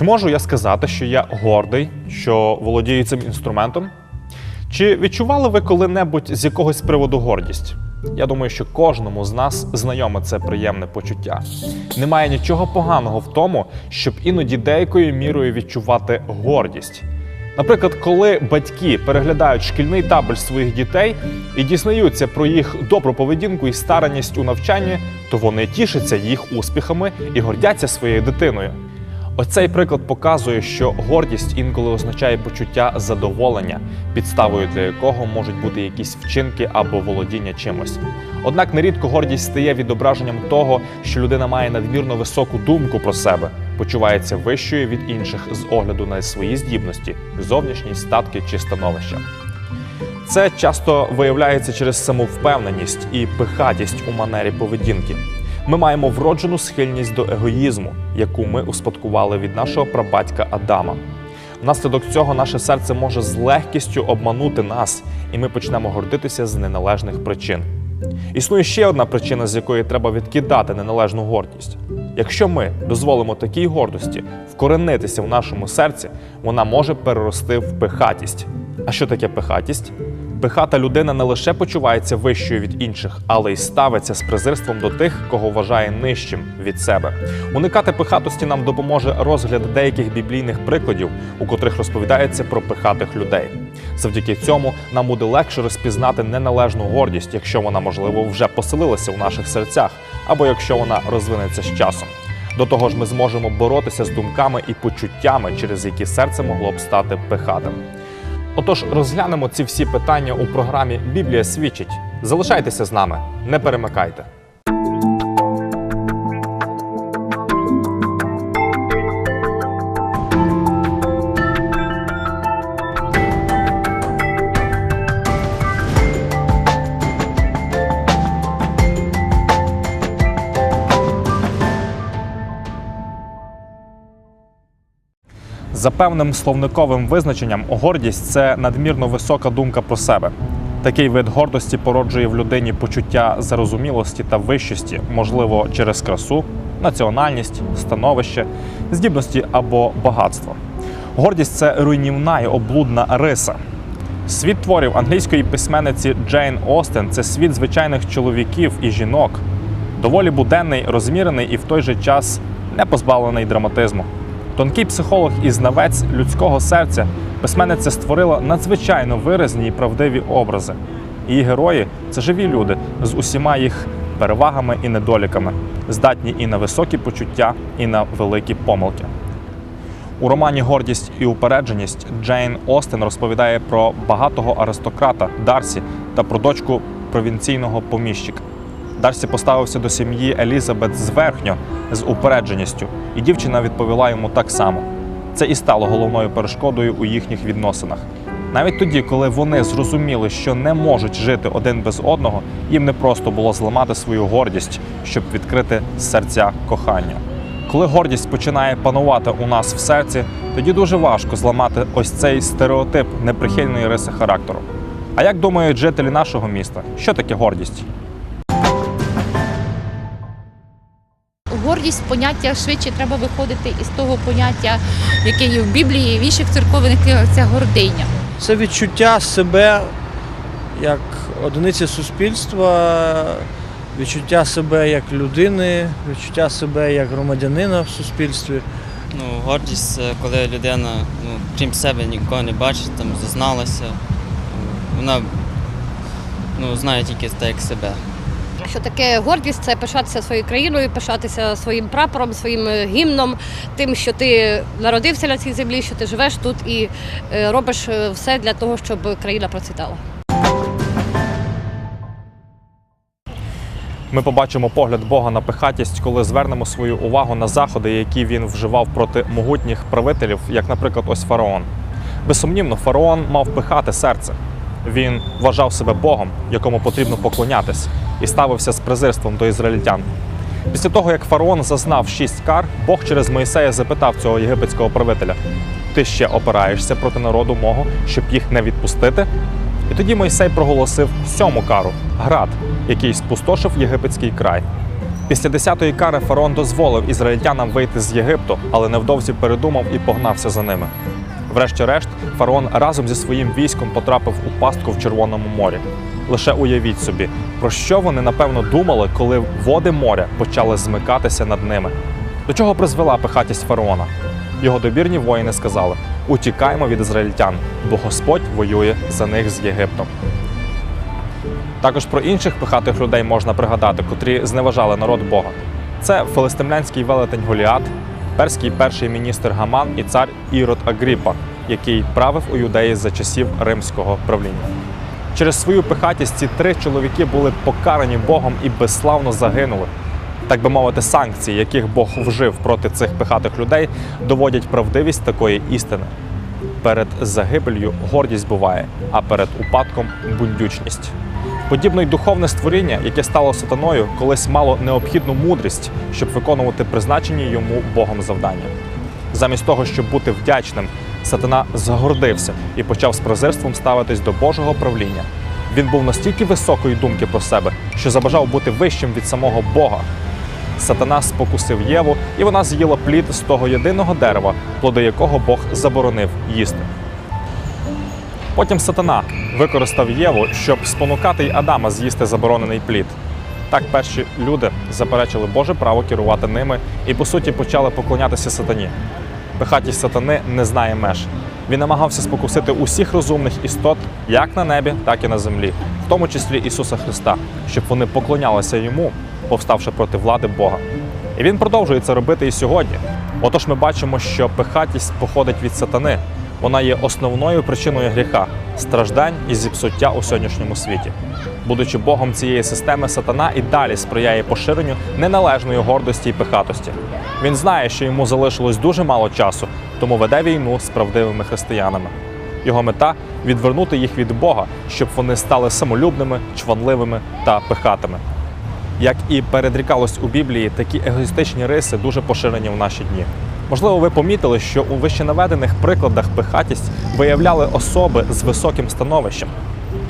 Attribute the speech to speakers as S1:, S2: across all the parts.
S1: Чи можу я сказати, що я гордий, що володію цим інструментом? Чи відчували ви коли-небудь з якогось приводу гордість? Я думаю, що кожному з нас знайоме це приємне почуття. Немає нічого поганого в тому, щоб іноді деякою мірою відчувати гордість. Наприклад, коли батьки переглядають шкільний табель своїх дітей і дізнаються про їх добру поведінку і старанність у навчанні, то вони тішаться їх успіхами і гордяться своєю дитиною. Оцей приклад показує, що гордість інколи означає почуття задоволення, підставою для якого можуть бути якісь вчинки або володіння чимось. Однак нерідко гордість стає відображенням того, що людина має надмірно високу думку про себе, почувається вищою від інших з огляду на свої здібності, зовнішність, статки чи становище. Це часто виявляється через самовпевненість і пихатість у манері поведінки. Ми маємо вроджену схильність до егоїзму, яку ми успадкували від нашого прабатька Адама. Внаслідок цього наше серце може з легкістю обманути нас, і ми почнемо гордитися з неналежних причин. Існує ще одна причина, з якої треба відкидати неналежну гордість. Якщо ми дозволимо такій гордості вкоренитися в нашому серці, вона може перерости в пихатість. А що таке пихатість? Пихата людина не лише почувається вищою від інших, але й ставиться з презирством до тих, кого вважає нижчим від себе. Уникати пихатості нам допоможе розгляд деяких біблійних прикладів, у котрих розповідається про пихатих людей. Завдяки цьому нам буде легше розпізнати неналежну гордість, якщо вона, можливо, вже поселилася в наших серцях, або якщо вона розвинеться з часом. До того ж, ми зможемо боротися з думками і почуттями, через які серце могло б стати пихатим. Отож, розглянемо ці всі питання у програмі Біблія свідчить. Залишайтеся з нами, не перемикайте. За певним словниковим визначенням, гордість це надмірно висока думка про себе. Такий вид гордості породжує в людині почуття зарозумілості та вищості, можливо, через красу, національність, становище, здібності або багатство. Гордість це руйнівна і облудна риса. Світ творів англійської письменниці Джейн Остен це світ звичайних чоловіків і жінок, доволі буденний, розмірений і в той же час не позбавлений драматизму. Тонкий психолог і знавець людського серця письменниця створила надзвичайно виразні і правдиві образи. Її герої це живі люди з усіма їх перевагами і недоліками, здатні і на високі почуття, і на великі помилки. У романі Гордість і упередженість Джейн Остен розповідає про багатого аристократа Дарсі та про дочку провінційного поміщика. Дарсі поставився до сім'ї Елізабет зверхньо з упередженістю, і дівчина відповіла йому так само. Це і стало головною перешкодою у їхніх відносинах. Навіть тоді, коли вони зрозуміли, що не можуть жити один без одного, їм не просто було зламати свою гордість, щоб відкрити серця кохання. Коли гордість починає панувати у нас в серці, тоді дуже важко зламати ось цей стереотип неприхильної риси характеру. А як думають жителі нашого міста, що таке гордість?
S2: Гордість поняття швидше треба виходити із того поняття, яке є в Біблії, в інших церковних книгах це гординя.
S3: Це відчуття себе як одиниці суспільства, відчуття себе як людини, відчуття себе як громадянина в суспільстві.
S4: Ну, гордість це коли людина, ну, крім себе, нікого не бачить, там зазналася. Вона ну, знає тільки так, як себе.
S5: Що таке гордість це пишатися своєю країною, пишатися своїм прапором, своїм е, гімном, тим, що ти народився на цій землі, що ти живеш тут і е, робиш е, все для того, щоб країна процвітала.
S1: Ми побачимо погляд Бога на пихатість, коли звернемо свою увагу на заходи, які він вживав проти могутніх правителів, як, наприклад, ось фараон. Безсумнівно, фараон мав пихати серце. Він вважав себе Богом, якому потрібно поклонятись, і ставився з презирством до ізраїльтян. Після того, як фараон зазнав шість кар, Бог через Моїсея запитав цього єгипетського правителя: Ти ще опираєшся проти народу мого, щоб їх не відпустити? І тоді Мойсей проголосив сьому кару град, який спустошив єгипетський край. Після десятої кари фараон дозволив ізраїльтянам вийти з Єгипту, але невдовзі передумав і погнався за ними. Врешті-решт, фараон разом зі своїм військом потрапив у пастку в Червоному морі. Лише уявіть собі, про що вони напевно думали, коли води моря почали змикатися над ними. До чого призвела пихатість фараона? Його добірні воїни сказали: утікаймо від ізраїльтян, бо Господь воює за них з Єгиптом. Також про інших пихатих людей можна пригадати, котрі зневажали народ Бога. Це филистимлянський велетень Голіат, перський перший міністр Гаман і цар Ірод Агріпа, який правив у юдеї за часів римського правління. Через свою пихатість ці три чоловіки були покарані Богом і безславно загинули. Так би мовити, санкції, яких Бог вжив проти цих пихатих людей, доводять правдивість такої істини. Перед загибелью гордість буває, а перед упадком бундючність. Подібно й духовне створіння, яке стало сатаною, колись мало необхідну мудрість, щоб виконувати призначені йому Богом завдання. Замість того, щоб бути вдячним, сатана загордився і почав з презирством ставитись до Божого правління. Він був настільки високої думки про себе, що забажав бути вищим від самого Бога. Сатана спокусив Єву, і вона з'їла плід з того єдиного дерева, плоди якого Бог заборонив їсти. Потім сатана використав Єву, щоб спонукати й Адама з'їсти заборонений плід. Так перші люди заперечили Боже право керувати ними і, по суті, почали поклонятися сатані. Пихатість сатани не знає меж. Він намагався спокусити усіх розумних істот як на небі, так і на землі, в тому числі Ісуса Христа, щоб вони поклонялися йому, повставши проти влади Бога. І він продовжує це робити і сьогодні. Отож, ми бачимо, що пихатість походить від сатани. Вона є основною причиною гріха, страждань і зіпсуття у сьогоднішньому світі. Будучи Богом цієї системи, сатана і далі сприяє поширенню неналежної гордості і пихатості. Він знає, що йому залишилось дуже мало часу, тому веде війну з правдивими християнами. Його мета відвернути їх від Бога, щоб вони стали самолюбними, чванливими та пихатими. Як і передрікалось у Біблії, такі егоїстичні риси дуже поширені в наші дні. Можливо, ви помітили, що у вищенаведених прикладах пихатість виявляли особи з високим становищем.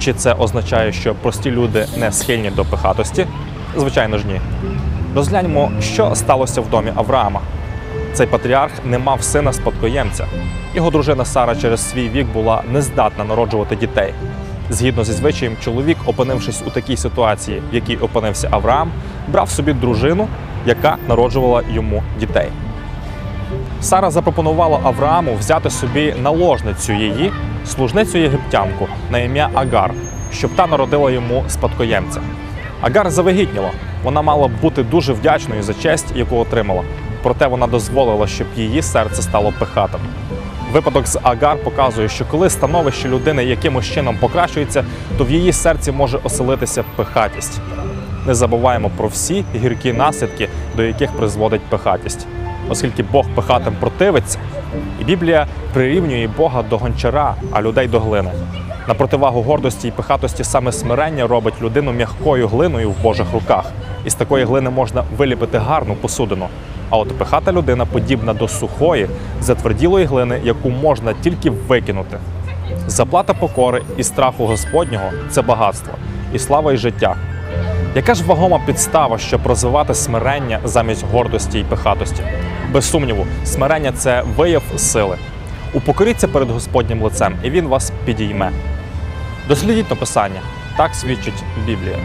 S1: Чи це означає, що прості люди не схильні до пихатості? Звичайно ж ні. Розгляньмо, що сталося в домі Авраама. Цей патріарх не мав сина спадкоємця. Його дружина Сара через свій вік була нездатна народжувати дітей. Згідно зі звичаєм, чоловік, опинившись у такій ситуації, в якій опинився Авраам, брав собі дружину, яка народжувала йому дітей. Сара запропонувала Аврааму взяти собі наложницю її, служницю єгиптянку на ім'я Агар, щоб та народила йому спадкоємця. Агар завагітніла. Вона мала б бути дуже вдячною за честь, яку отримала. Проте вона дозволила, щоб її серце стало пихатим. Випадок з Агар показує, що коли становище людини якимось чином покращується, то в її серці може оселитися пихатість. Не забуваємо про всі гіркі наслідки, до яких призводить пихатість, оскільки Бог пихатим противиться, і Біблія прирівнює Бога до гончара, а людей до глини. На противагу гордості і пихатості саме смирення робить людину м'якою глиною в Божих руках, і з такої глини можна виліпити гарну посудину. А от пихата людина подібна до сухої, затверділої глини, яку можна тільки викинути. Заплата покори і страху Господнього це багатство, і слава і життя. Яка ж вагома підстава, щоб розвивати смирення замість гордості і пихатості? Без сумніву, смирення це вияв сили. Упокоріться перед Господнім лицем, і він вас підійме. Дослідіть написання. Так свідчить Біблія.